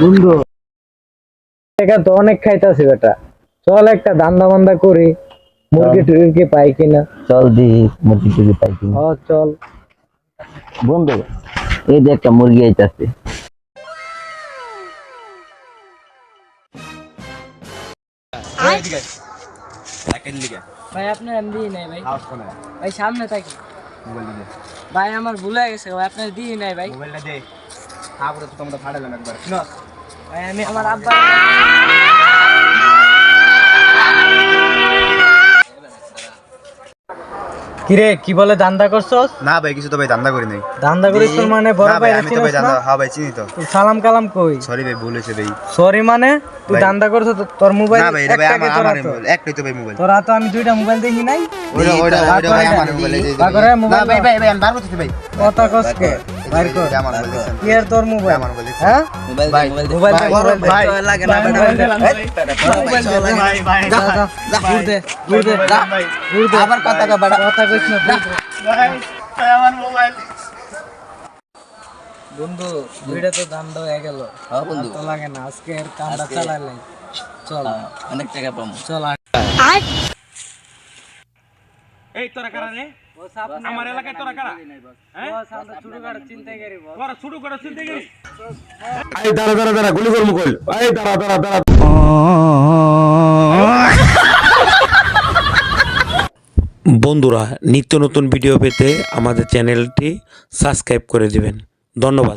বন্ধু টাকা তো অনেক খাইতাছি বেটা। চল একটা দান্দা বান্দা করি মুরগি টুরগি পাই কিনা। চল দি মুরগি টুরগি পাই কিনা। ও চল। বন্ধু এই যে একটা মুরগি আইতাছে। ভাই আপনার এমনি নাই ভাই। ভাই সামনে থাকি ভাই আমার ভুল গেছে ভাই আপনার দিই নাই ভাই। ভাই আমি আমার আব্বা কিরে কি বলে দান্দা করছস? না ভাই কিছু তো ভাই ধান্দা করি নাই। দান্দা করিস তোর মানে বড় ভাই আমি তো ভাই ধান্দা হ্যাঁ ভাই চিনি তো। তুই সালাম কালাম কই? সরি ভাই ভুল হয়েছে ভাই। সরি মানে তুই দান্দা করছস তো- তোর মোবাইল না ভাই এটা ভাই আমার আমার একটাই তো ভাই মোবাইল। তোরা তো আমি দুইটা মোবাইল দেখি নাই? ওইটা ওইটা ওইটা ভাই আমার মোবাইল এই না ভাই ভাই ভাই আমি বার করতেছি ভাই। কথা কসকে বাইর কর আমার মোবাইল কি আর তোর মোবাইল আমার মোবাইল হ্যাঁ? মোবাইল ভাই, মোবাইল মোবাইল ভাই, ভাই, লাগে না মোবাইল দে। যা, যা, ঘুর দে, ঘুর দে, যা, ঘুর দে। আবার কথা কয় বাড়া। কথা কইস না, ঘুর দে। বন্ধু দুইটা তো দাম হয়ে গেল। হ্যাঁ বন্ধু। তো লাগে না আজকে এর কামটা চালাইলাই চল। হ্যাঁ, অনেক টাকা পাবো। চল আয়। এই তোরা কারা রে? আমার এলাকায় তোরা কারা? হ্যাঁ। তোরা শুরু করো চিন্তা এই দাঁড়া দাঁড়া দাঁড়া গুলি করব কইল এই দাঁড়া দাঁড়া দাঁড়া। বন্ধুরা নিত্য নতুন ভিডিও পেতে আমাদের চ্যানেলটি সাবস্ক্রাইব করে দিবেন। ধন্যবাদ।